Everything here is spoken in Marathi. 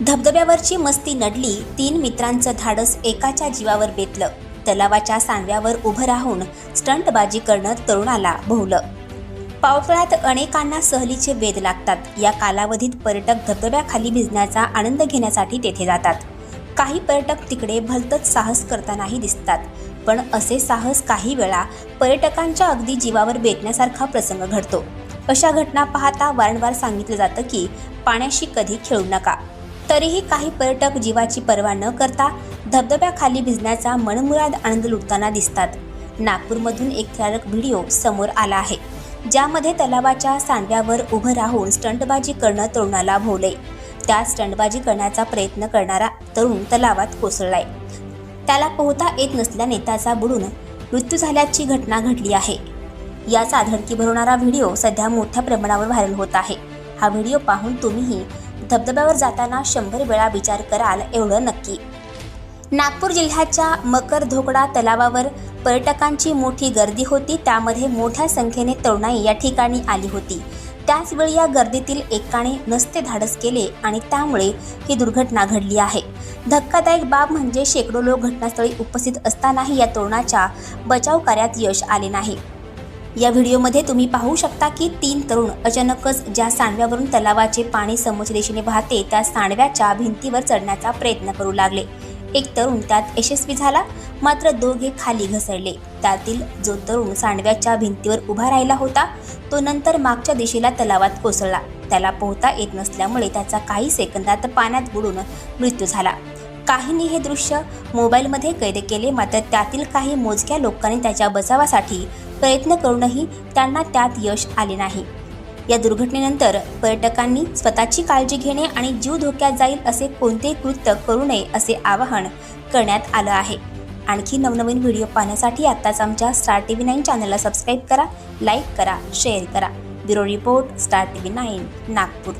धबधब्यावरची मस्ती नडली तीन मित्रांचं धाडस एकाच्या जीवावर बेतलं. तलावाच्या सांडव्यावर उभं राहून स्टंटबाजी करणं तरुणाला भोवलं. पावसाळ्यात अनेकांना सहलीचे वेध लागतात. या कालावधीत पर्यटक धबधब्याखाली भिजण्याचा आनंद घेण्यासाठी तेथे जातात. काही पर्यटक तिकडे भलतच साहस करतानाही दिसतात. पण असे साहस काही वेळा पर्यटकांच्या अगदी जीवावर बेतण्यासारखा प्रसंग घडतो. अशा घटना पाहता वारंवार सांगितलं जातं की पाण्याशी कधी खेळू नका. तरीही काही पर्यटक जीवाची पर्वा न करता धबधब्याखाली भिजण्याचा मनमुराद आनंद लुटताना दिसतात. नागपूरमधून एक थरारक व्हिडिओ समोर आला आहे ज्यामध्ये तलावाच्या सांडव्यावर उभं राहून स्टंटबाजी करणं तरुणाला भोवले त्या स्टंटबाजी करण्याचा प्रयत्न करणारा तरुण तलावात कोसळलाय. त्याला पोहता येत नसल्याने त्याचा बुडून मृत्यू झाल्याची घटना घडली आहे. याचा धडकी भरवणारा व्हिडिओ सध्या मोठ्या प्रमाणावर व्हायरल होत आहे. हा व्हिडिओ पाहून तुम्हीही धबधब्यावर जाताना शंभर वेळा विचार कराल एवढं नक्की. नागपूर जिल्ह्याच्या मकरधोकडा तलावावर पर्यटकांची मोठी गर्दी होती त्यामध्ये मोठ्या संख्येने तरुणाई या ठिकाणी आली होती. त्याचवेळी या गर्दीतील एकाने नसते धाडस केले आणि त्यामुळे ही दुर्घटना घडली आहे. धक्कादायक बाब म्हणजे शेकडो लोक घटनास्थळी उपस्थित असतानाही या तरुणाच्या बचाव कार्यात यश आले नाही. या व्हिडिओमध्ये तुम्ही पाहू शकता की तीन तरुण अचानकच ज्या सांडव्यावरून तलावाचे पाणी समोरच्या दिशेने वाहते त्या सांडव्याच्या भिंतीवर चढण्याचा प्रयत्न करू लागले. एक तरुण त्यात यशस्वी झाला मात्र दोघे खाली घसरले. त्यातील जो तरुण सांडव्याच्या भिंतीवर उभा राहिला होता तो नंतर मागच्या दिशेला तलावात कोसळला. त्याला पोहता येत नसल्यामुळे त्याचा काही सेकंदात पाण्यात बुडून मृत्यू झाला. काहींनी हे दृश्य मोबाईलमध्ये कैद केले मात्र त्यातील काही मोजक्या लोकांनी त्याच्या बचावासाठी प्रयत्न करूनही त्यांना त्यात यश आले नाही. या दुर्घटनेनंतर पर्यटकांनी स्वतःची काळजी घेणे आणि जीव धोक्यात जाईल असे कोणतेही कृत्य करू नये असे आवाहन करण्यात आलं आहे. आणखी नवनवीन व्हिडिओ पाहण्यासाठी आत्ताच आमच्या स्टार टी व्ही नाईन चॅनलला सबस्क्राईब करा लाईक करा शेअर करा. Bureau report Star T V nine Nagpur.